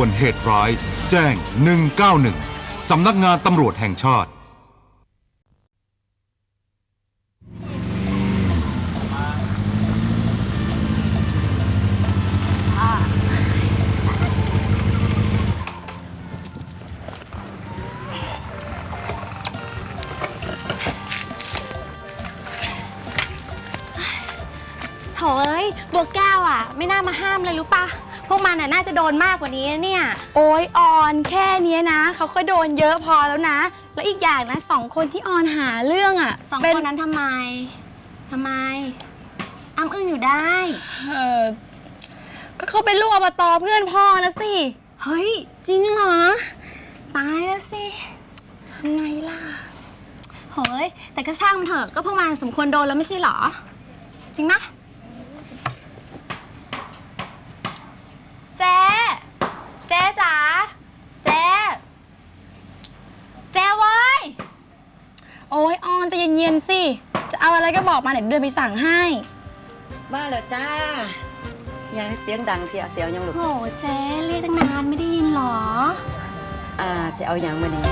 ด่วนเหตุร้าย แจ้ง 191 สำนักงานตำรวจแห่งชาติ โถเอ้ยบัวแก้วอะ ไม่น่ามาห้ามเลยรู้ปะ พวกมันอะน่าจะโดนมากกว่านี้นะเนี่ย โอ้ยออนแค่เนี้ยนะ เขาก็โดนเยอะพอแล้วนะ แล้วอีกอย่างนะสองคนที่ออนหาเรื่องอะ่ะสองเป็คนนั้นทำไมทำไมอ้ำอึ้งอยู่ได้ เออก็เขาเป็นลูกอบตเพื่อนพ่อนะสิ เฮ้ย จริงเหรอ ตายแล้วสิทำไงล่ะเฮ้ยแต่ก็ช่างมันเถอะก็พวกมันสมควรโดนแล้วไม่ใช่เหรอ จริงปะเจ๊เจ๊จ๋าเจ๊เจ๊เว้ย โอ้ยออนใจะเย็นๆสิ จะเอาอะไรก็บอกมาเดี๋ยวเดินไปสั่งให้มาแล้วจ้า อย่าให้เสียงดังเสียเสียวยังลูกโหเจ๊เรียกตั้งนานไม่ได้ยินเหรอ อ่าเสียเอาอย่างมานี่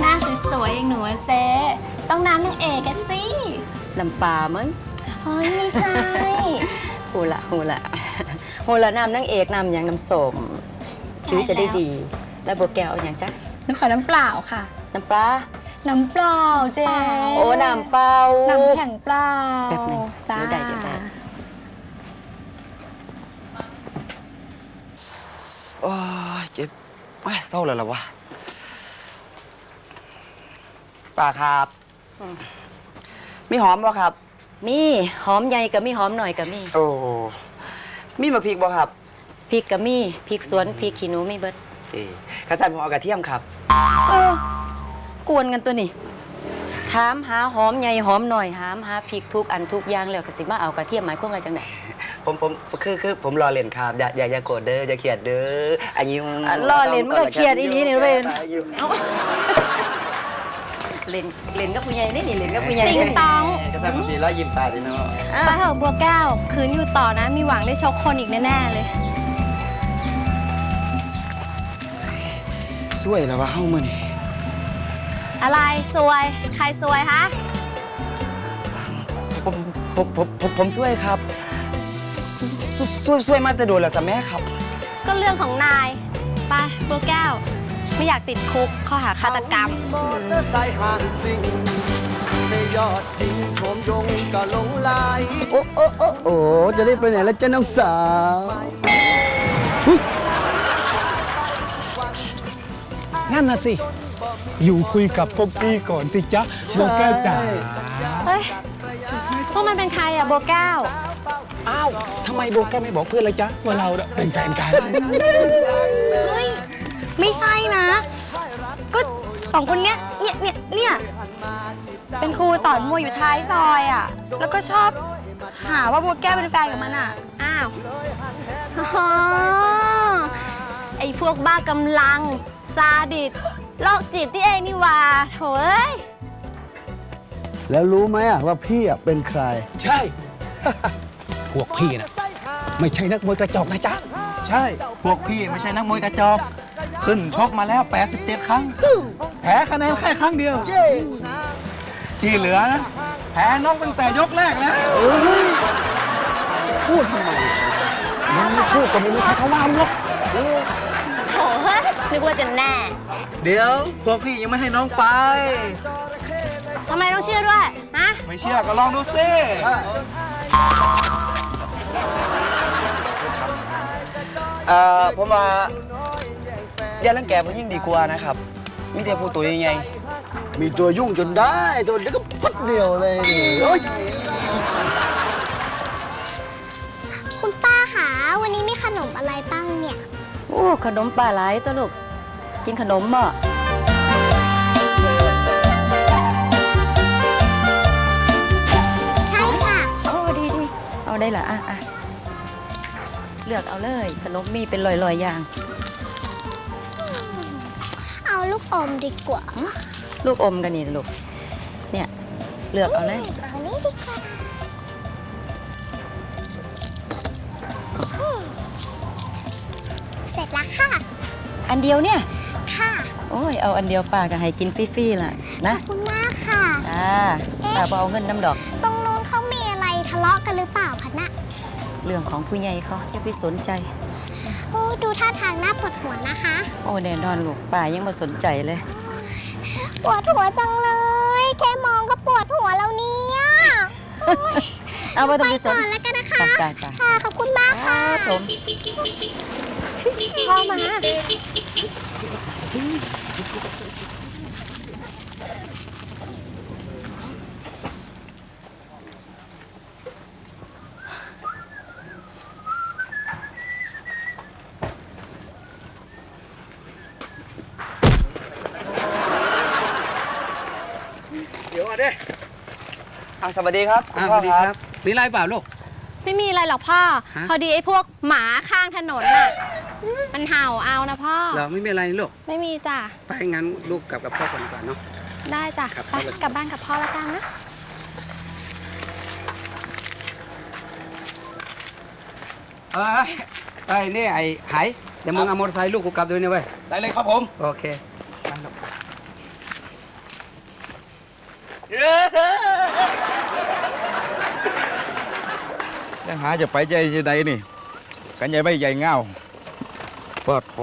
หน้าสวยๆอย่างหนูอะเจ๊ต้องน้ำนางเอกอะสิน้ำปลามั้งเฮ้ยไม่ใช่หูละหูละหูละน้ำนางเอกน้ำอย่างน้ำส้มผิวจะได้ดี แล้วโบแก้วเอาอย่างจ้ะ หนูขอน้ำเปล่าค่ะ น้ำปลา น้ำเปล่าเจ๊โอ้ น้ำเปล่า น้ำแข็งเปล่าแป๊บหนึ่งจ้าเดี๋ยวได้เดี๋ยวได้โอ้ยเจ็บโอ้ยเศร้าเลยเหรอวะป้าครับมีหอมบ่ครับ มีหอมใหญ่กับมีหอมหน่อยกับมีโอ้ มีมะพริกบ่ครับ พริกกับมีพริกสวนพริกขี้หนูมีเบิด เอ้ข้าสันผมเอากระเทียมครับ เออกวนกันตัวนี่ถามหาหอมใหญ่หอมหน่อยถามหาพริกทุกอันทุกอย่างแล้วก็สิมาเอากระเทียมหมายความว่าจังไดผมผมคือคือผมรอเล่นครับ อย่าอย่าอย่าโกรธเด้ออย่าเขียดเด้ออันนี้อะล้อเล่นมันก็เครียดอีหลีนี่เว้ยเล่นเล่นกับผู้ใหญ่นี่นี่เล่นกับผู้ใหญ่ติงนี่ ตองกระสันผมสีร้อยยิ้มตาดิเนาะอะไปเถอะบัวแก้ว คืนอยู่ต่อนะ มีหวังได้ชกคนอีกแน่ ๆ เลย สวยแล้ววะเฮ้ามือนี่อะไรซวย ใครซวยฮะผมผมผมผมผมสวยครับสสวยสวยมาแต่โดนแล้วสะแม่ครับ ก็เรื่องของนาย ไปบัวแก้ว ไม่อยากติดคุกข้อหาฆาตกรรม มอเตอร์ไซค์ห่างจริงในยอดยิงชมยงก็หลงไหลโอ้โอ้โอ้โอ้จะได้ไปไหนแล้วจ้าน้องสาว นั่นน่ะสิ อยู่คุยกับพวกพี่ก่อนสิจ๊ะบัวแก้วจ๋าเฮ้ย พวกมันเป็นใครอะบัวแก้ว อ้าวทำไมบัวแก้วไม่บอกเพื่อนเลยจ๊ะว่าเราน่ะเป็นแฟนกัน เฮ้ย ไม่ใช่นะ ก็สองคนเนี้ย เนี่ยเนี่ยเนี่ย เป็นครูสอนมวยอยู่ท้ายซอยอะ แล้วก็ชอบหาว่าบัวแก้วเป็นแฟนกับมันอะ อ้าว อ๋อ ไอ้พวกบ้ากำลัง ซาดิสโรคจิตที่เองนี่หว่าโถเอ้ย แล้วรู้ไหมอะว่าพี่อะเป็นใคร ใช่ พวกพี่น่ะไม่ใช่นักมวยกระจอกนะจ๊ะ ใช่ พวกพี่ไม่ใช่นักมวยกระจอก ขึ้นชกมาแล้ว 87 ครั้ง แพ้คะแนนแค่ครั้งเดียว ที่เหลือนะแพ้นอกตั้งแต่ยกแรกแล้ว พูดทำไมมึงไม่พูดก็ไม่รู้ใครเขาว่ามึงหรอกโถเฮ้ย นึกว่าจะแน่ เดี๋ยวพวกพี่ยังไม่ให้น้องไป ทำไมต้องเชื่อด้วย ฮะ ไม่เชื่อก็ลองดูสิเอ่อผมว่าอย่ารังแกผู้ยิ่งดีกว่านะครับ มีแต่ผู้ตัวยังไง มีตัวยุ่งจนได้ตัวเดียวก็พัดเดียวเลยนี่โอ๊ยคุณป้าคะวันนี้มีขนมอะไรบ้างเนี่ย โอ้ขนมปลาไหลตัวลูก กินขนมบ่ใช่ค่ะ โอ้ดีดีเอาได้ละอะอะเลือกเอาเลย ขนมมีเป็นลอยๆอย่าง เอาลูกอมดีกว่าลูกอมกันนี่ลูก เนี่ย เลือกเอาเลย เอานี้ดีกว่า จแล้วค่ะ อันเดียวเนี่ย ค่ะ โอ้ย เอาอันเดียวป้าก็ให้กินฟรีๆล่ะขนะอบคุณมากค่ะจ้าป้าบ่เอาเงินน้ำดอก ตรงนู้นเขามีอะไรทะเลาะกันหรือเปล่าคะน่ะเรื่องของผู้ใหญ่เขาอย่าไปสนใจ โอ้ดูท่าทางน่าปวดหัวนะคะ โอ้แน่นอนลูกป้ายังมาสนใจเลย ปวดหัวจังเลย แค่มองก็ปวดหัวแล้วเนี่ยโอ๊ยเอาไว้ต้องไปไปสน ก่อนแล้วกัน นะคะ จ้าจ้าค่ะ ขอบคุณมากครัค่ะบผมพ่อมาเดี๋ยวอะเด้อะสวัสดีครับคุณอ่าสพ่อวัสดีคครัรับบมีอะไรเปล่าลูก ไม่มีอะไรหรอกพ่อ ฮะ พอดีไอ้พวกหมาข้างถนนน่ะ มันเห่าเอานะพ่อ เราไม่มีอะไรนี่ลูก ไม่มีจ้ะ ไปงั้นลูกกลับกับพ่อก่อนดีกว่าเนาะ ได้จ้ะ ครับไปกลับบ้านกับพ่อแล้วกันนะ เอ้ยไอ้นี่ไอ้ไหายเดี๋ยวมึงเอามอเตอร์ไซค์ลูกกูกลับด้วยนะเว้ย ได้เลยครับผม โอเค ยัง หาจะไปใจจะใดนี่ กันใหญ่ใบใหญ่เงาปอดโท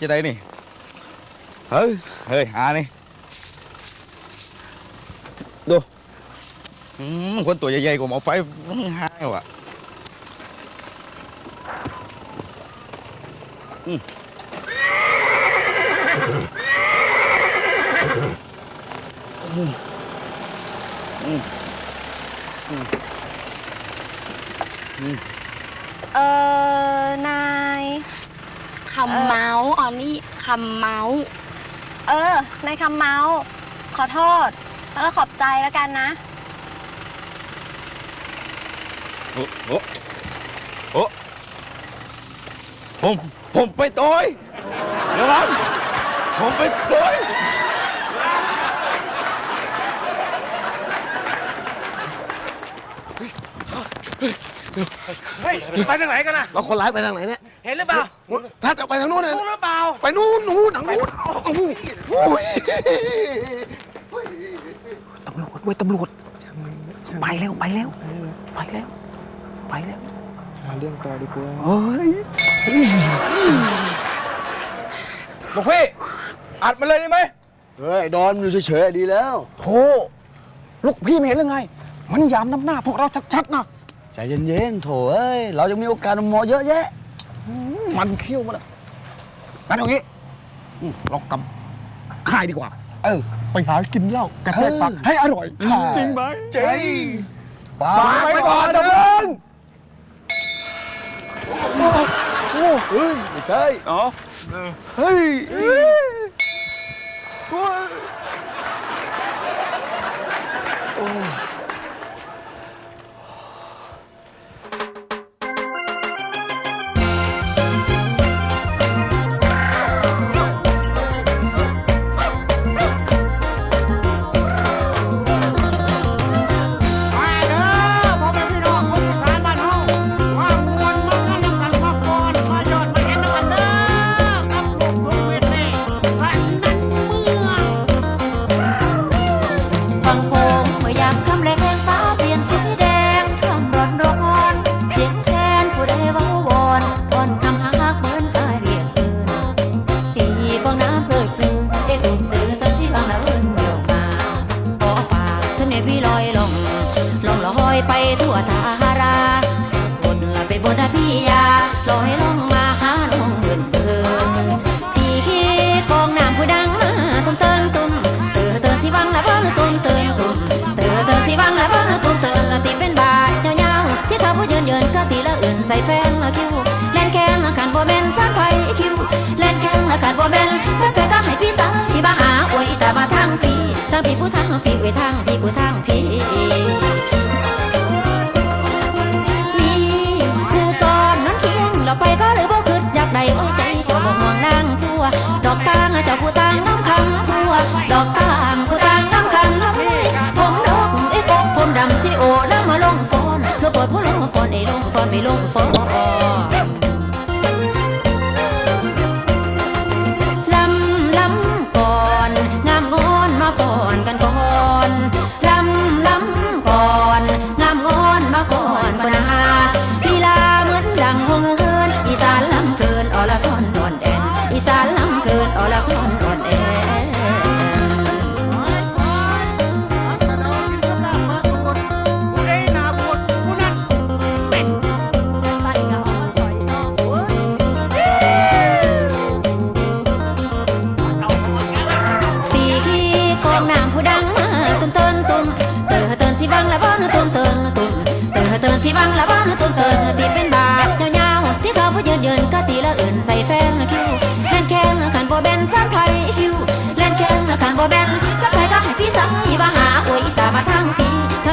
จะใดนี่ เฮ้ย เฮ้ย หานี่ ดูคนตัวใหญ่ๆกว่าหมอไฟหายว่ะอืมอืมอืม เออนายคำเมาส์อ๋อนี่คำเมาส์เออนายคำเมาส์ขอโทษ แล้วก็ขอบใจแล้วกันนะ โอ้โอ้โอ้ผม ผมไปต่อยเดี๋ยวก่อนผมไปต่อย เฮ้ยไปทางไหนกันนะแล้วคนร้ายไปทางไหนเนี่ยเห็นหรือเปล่าถ้าจะไปทางนู้นเนี่ยรู้หรือเปล่าไปนู่นนู่นทางนู้นโอ้โหโอ้ยตำรวจเว้ยตำรวจไปแล้วไปแล้วไปแล้วไปแล้วหาเรื่องต่อดีกว่าเฮ้ยลูกพี่อัดมาเลยได้ไหมเฮ้ยดอนอยู่เฉยๆดีแล้วโธ่ลูกพี่ไม่เห็นหรือไง มันยามน้ำหน้าพวกเราชัดๆนะ ใจเย็นๆโถเอ้ยเรายังมีโอกาสมอเยอะแยะมันเขี้ยวมาแล้วงั้นเอางี้อืมเรากลับค่ายดีกว่า เออ ไปหากินเหล้ากระแทกปากเออให้อร่อย ใช่ จริงไหมจริงไปไปก่อนนะเพื่อนเฮ้ยไม่ใช่ อ๋อ เฮ้ยฟัง นยืนก็ตีละอื่นใส่แฟงละคิวเล่นแข้งละขันบ่แม่นฟันไฟคิวเล่นแข้งละขันบ่แม่นฟันไฟก็ให้พี่สาวที่บ้าหาอวยตามาทางพี่ทางปีผู้ทั้งพี่อวยทางปีผู้ทั้ง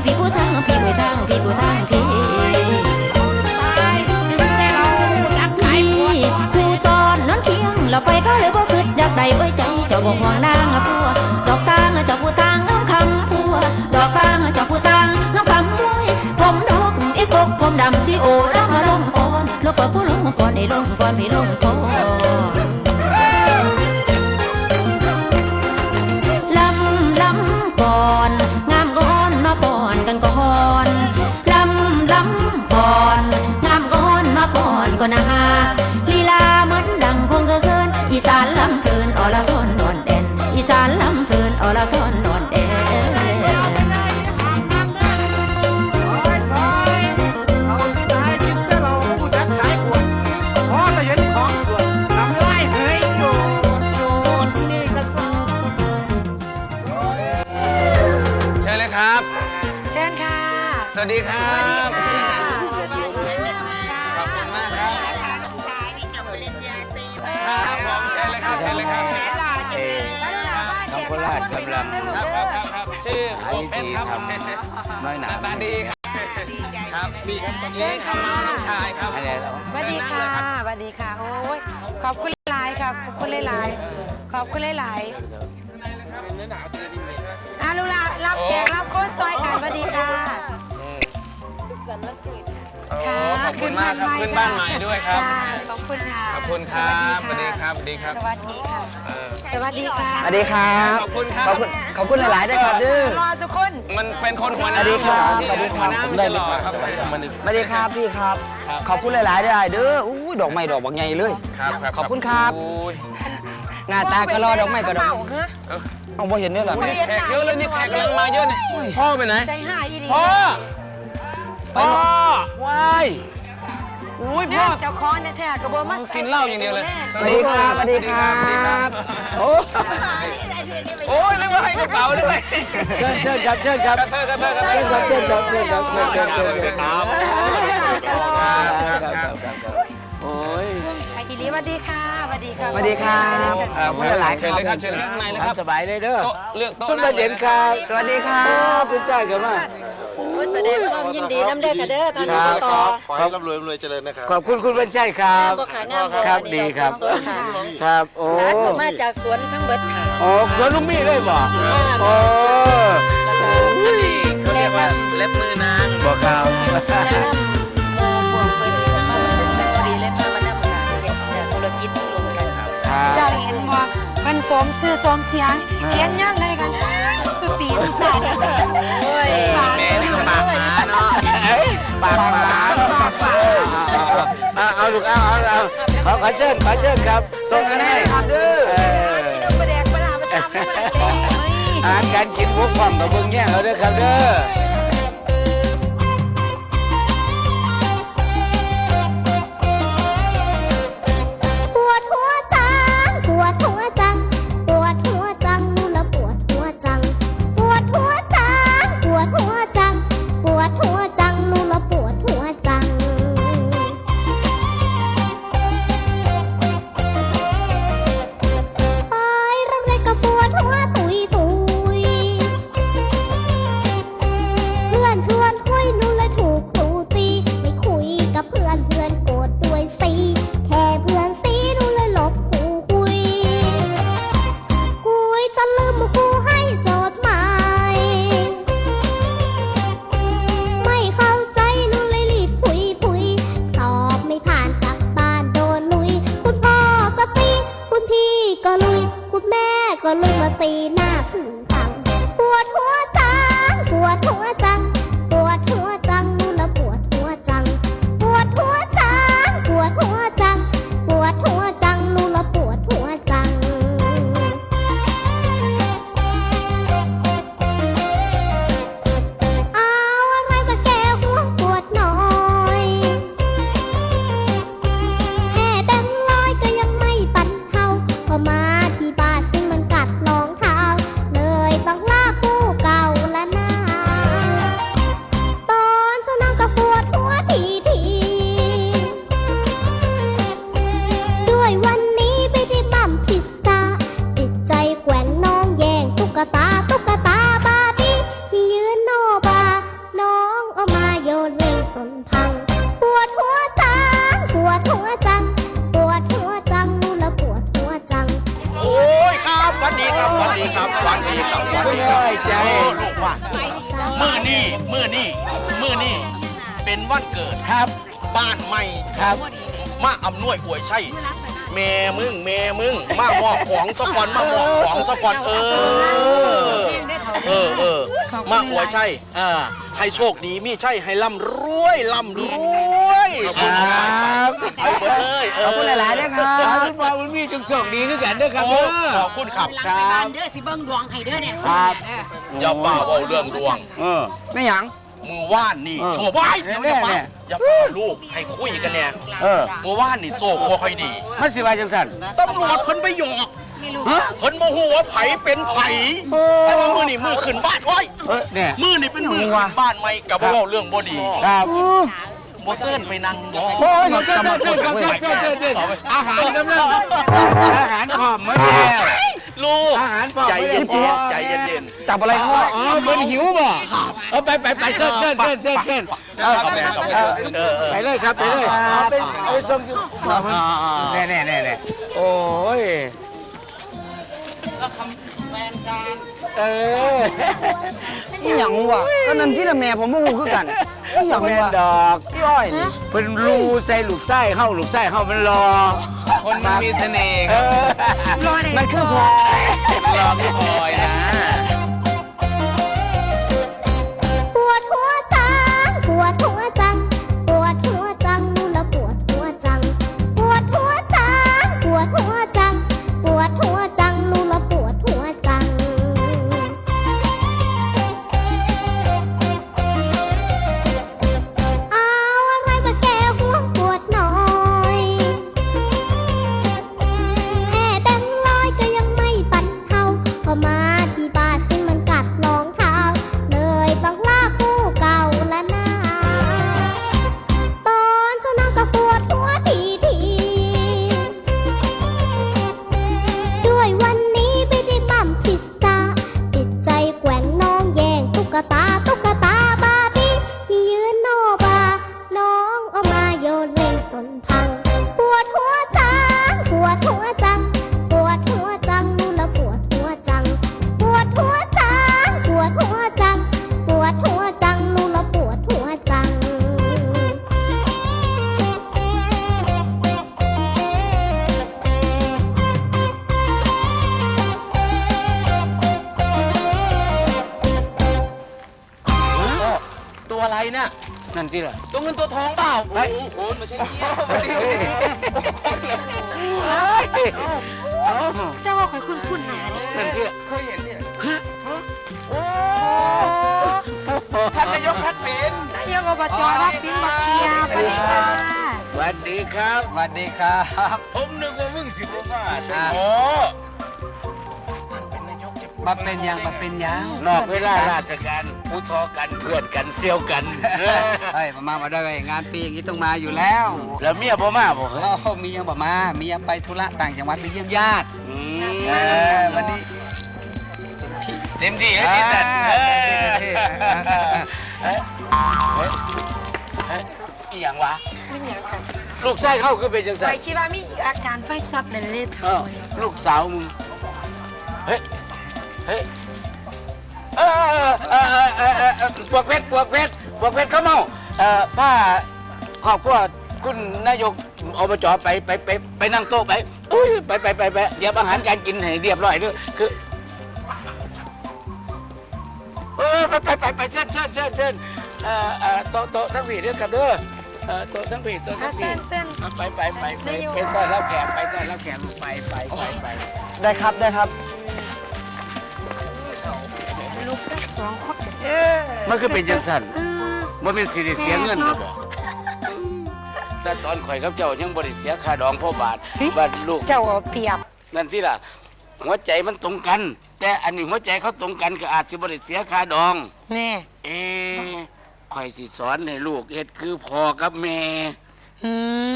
พี่ผู้ทางพี่อวยทางพี่ผู้ทางพี่ผู้สอนนอนเคียงเราไปก็เลยบ่คิดอยากได้ไว้ใจเจ้าบ่ห่วงนางอะพัวดอกตางเจ้าผู้ตางน้องคำพัวดอกตางเจ้าผู้ตางน้องคำมวยผมดอกเอกกผมดำสิโอรักมาลงก่อนลงก่อผู้ลงก่อนได้ลงก่อนพี่ลงก่อน ก่อนก็นะลีลาเหมือนดังคงเกินอีสานลำเคินอรทอนนอนแดนอีสานลำเคินอรทอนนอนแดนเชิญเลยครับ เชิญค่ะ สวัสดีครับ น้อยหนาหน้าตาดีครับ ครับนี่นี่ครับน้องน้องชายครับอะไรเราสวัสดีค่ะสวัสดีค่ะ โอ้ย ขอบคุณหลายค่ะ ขอบคุณหลายๆขอบคุณหลายๆอาลูกหลานรับแขกรับโค้ชซอยกันสวัสดีค่ะ โอ้ขอบคุณมากครับขึ้นบ้านใหม่ด้วยครับค่ะขอบคุณค่ะ ขอบคุณครับสวัสดีครับสวัสดีครับ สวัสดีค่ะเออสวัสดีค่ะ สวัสดีครับ ขอบคุณครับขอบคุณขอบคุณหลายๆด้วยครับดื้อรอทุกคน มันเป็นคนหัวหน้าสวัสดีครับที่สวัสดีครับหัวหน้าไม่ใช่หรอครับสวัสดีครับพี่ครับ ขอบคุณหลายๆด้วยไอ้เด้ออู้ยดอกไม้ดอกบางใหญ่เลยครับครับขอบคุณครับโอ้ยหน้าตาก็รอดอกไม้ก็ดอกเอาบ่เห็นด้วยเหรอนี่แขกเยอะเลยนี่แขกกำลังมาเยอะเนี่ยพ่อไปไหนใจหายอีดีพ่อไป พ่อหมดว้ายอุ้ยพ่อเจ้าคอนแท้ๆก็บ่มากินเหล้าอย่างเดียวเลยสวัสดีครับสวัสดีครับโอ้โอ้ยนึกว่าให้กระเป๋าด้วยเชิญครับเชิญครับกระเทยกระเทยกระเทยเชิญครับเชิญครับเชิญครับเชิญครับเชิญครับครับโอ้ยไอ้อีหลีสวัสดีค่ะสวัสดีค่ะสวัสดีครับขอบคุณหลายๆเชิญเลยครับเชิญเลยข้างในเลยครับสบายเลยเด้อโต๊ะเลือกโต๊ะคุณนั่มางเลเย็ยนนะครับสวัสดีครับคุณชายกันมา แสดงความยินดีน้ำเด้อค่ะเด้อท่านครับต่อขอให้ร่ำรวยร่ำรวยเจริญนะครับขอบคุณคุณบัญชัยครับบ่ขางามบ่ครับดีครับสดๆค่ะ ครับโอ้ร้านผมมาจากสวนทั้งเบิดค่ะโอ้สวนลุงมี่เลยบ่โอ้แล้วก็นี่เขาเรียกว่าเล็บมือนาง บ่ครับแนะนำเอ่อพวกเพิ่นมาประชุมกันพอดีเลยพามานำค่ะเฮ็ดเอ่อธุรกิจรวมกันครับเจ้าเห็นว่ามันสวมซื้อสวมเสียงเขียนยังไงกัน สปีดใส่โอ้ย แม่ ปากหมาเอาเอาลูกเอาเอาเอาขอขอเชิญขอเชิญครับส่งกันให้ดื้อประแดกประดาประจำประแดกอาหารการกินพวกความกับเบิ่งแย่งเอาเด้อครับเด้อ เป็นวันเกิดครับ บ้านใหม่ครับ มาอำนวยอวยชัยแม่มึงแม่มึงมามอบของสกอนมามอบของสกอนเออ เออเออมาอวยชัยอ่าให้โชคดีมีชัยให้ร่ำรวยร่ำรวยครับไปหมดเลยเออขอบคุณหลายๆด้วยครับคุณพ่อคุณพี่จงโชคดีขึ้นกันด้วยครับโอ้เด้อขอบคุณครับครับบ้านเด้อสิเบิ่งดวงให้เด้อเนี่ยครับ อย่าฝ่าเว่าเรื่องดวง เออไม่หยัง มือว่านนี่เออโชว์ไว้เดี๋ยวอย่าฟังอย่าฟังลูกให้คุยกันเนี่ยมือว่านนี่โซ่หัวค่อยดีมันสิว่าจังสัน ตำรวจเพิ่นไปหยอกเพิ่นโมโหว่าไผเป็นไผเออ แต่วมือนี่มือขึ้นบ้านไว้เนี่ย มือนี่เป็นมือขึ้นบ้านไหมกับบ่เว้าเรื่องบอดีครับบ่เซินไปนั่งบอ้เจ้เจ้เจ้เจ้เจ้อาหารกำลังอาหารหอมมาแล้ว ลูกอาหารพร้อมใจเย็นหมดแล้วๆใจเย็นจับอะไรอ๋เขาออ๋อเบิ้นหิวบ่เอาไปไปไปเชิญเชิญเชิญเชิญเชิญๆเอาไปเอาไปเออเออไปเลยครับไปเลยเอาไปเอาไปส่งอ่าแน่แน่แน่แน่โอ้ย เอออีหยังวะก็นั่นที่ละแม่ผมบ่ฮู้คือกันอีหยังแม่นวะดอกพี่อ้อยนี่เป็นรูใส่ลูกไส้เข้าลูกไส้เข้ามันรอคนมันมีเสน่ห์ครับมันคือพอรอพี่พลอยนะ ตัวอะไรเนี่ยนั่นที่ละตัวเงินตัวทองเปล่าโอ้โหโคนไม่ใช่เงี้ยเจ้าว่าคอยคุ้นคุ้นหนาดินั่นที่ละเคยเห็นเนี่ยท่านนายกทักษิณนายกอบจรักสินบักเชียร์ไปเลยค่ะสวัสดีครับสวัสดีครับ ผมนึกว่ามึงสิบมาโอ้ บัดเป็นยังบัดเป็นยังนอกเวลาราชการผู้ทอกันเพื่อนกันเซี่ยวกันเฮ้ยมามามาได้งานปีอย่างนี้ต้องมาอยู่แล้ว แล้วเมียบ่มาบ่โอ้มียังบอกมา มียังไปธุระต่างจังหวัดไปเยี่ยมญาติอืเออวันนี้เต็มที่แล้วที่สัตว์เออเฮ้ยเฮ้ยเฮ้ยอีหยังวะไม่เหนียวกันลูกชายเข้าคือเป็นจังไปไสคิดว่ามีอาการไฟซับในเลือดเออลูกสาวมึง เฮ้ย เฮ้ยเออเออเออเออเออเออปวกเพชรปวกเพชรปวกเพชรเขาเมาเอ่อป้าครอบครัวคุณนายกอบจไปไปไปไปนั่งโต๊ะไปอุ้ยไปไปไปไปเดี๋ยวอาหารการกินให้เรียบร้อยด้วยคือเออไปไปไปไปเชิญเชิญเชิญเชิญเอ่อเอ่อโต๊ะโต๊ะทั้งผีด้วยครับเด้อเอ่อโต๊ะทั้งผีโต๊ะทั้งผีเส้นเส้นเอาไปไปไปไปไปต้อนรับแขกไปต้อนรับแขกไปไปไปไป ได้ครับได้ครับลูก สักสองคนมันคือเป็นจังสันเออมันเป็นสิริเสียเงินหรือเปล่าแต่ตอนข่อยกับเจ้ายังบริเสียค่าดองพ่อบาทบาทลูก เจ้าเอาเปรียบนั่นที่ล่ะ หัวใจมันตรงกัน แต่อันนี้หัวใจเขาตรงกันก็อาจจะบริเสียค่าดอง แน่เอ๊ะข่อยสิสอนให้ลูกเฮ็ดคือพ่อกับแม่ หื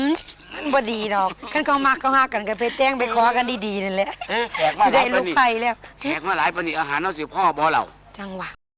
มมันบ่ดีดอกขันเขามากเขาหากันกันไปแต่งไปขอกันดีๆนั่นแหละเอ๊ะแขกมาสิหได้ลายปาลูนกนี้ไฟแล้ว แขกมาหลายปานนี้อาหารเอาสิพ่อบ่เรา จังหวะ